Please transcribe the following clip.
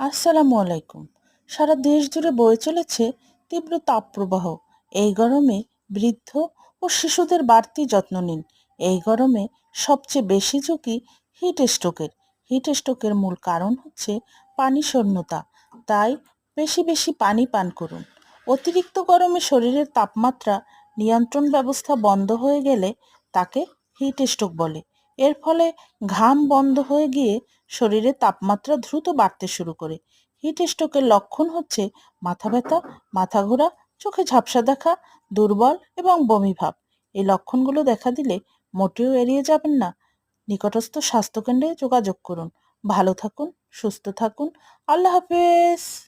আসসালামু আলাইকুম। সারা দেশ জুড়ে বয়ে চলেছে তীব্র তাপপ্রবাহ। এই গরমে বৃদ্ধ ও শিশুদের বাড়তি যত্ন নিন। এই গরমে সবচেয়ে বেশি ঝুঁকি হিট স্ট্রোকের। হিট স্ট্রোকের মূল কারণ হচ্ছে পানি শূন্যতা। তাই বেশি বেশি পানি পান করুন। অতিরিক্ত গরমে শরীরের তাপমাত্রা নিয়ন্ত্রণ ব্যবস্থা বন্ধ হয়ে গেলে তাকে হিট স্ট্রোক বলে। এর ফলে ঘাম বন্ধ হয়ে গিয়ে শরীরে তাপমাত্রা দ্রুত বাড়তে শুরু করে। হিট স্ট্রোকের লক্ষণ হচ্ছে মাথা ব্যথা, মাথা ঘোরা, চোখে ঝাপসা দেখা, দুর্বল এবং বমি ভাব। এই লক্ষণগুলো দেখা দিলে মোটেও এড়িয়ে যাবেন না। নিকটস্থ স্বাস্থ্যকেন্দ্রে যোগাযোগ করুন। ভালো থাকুন, সুস্থ থাকুন। আল্লাহ হাফেজ।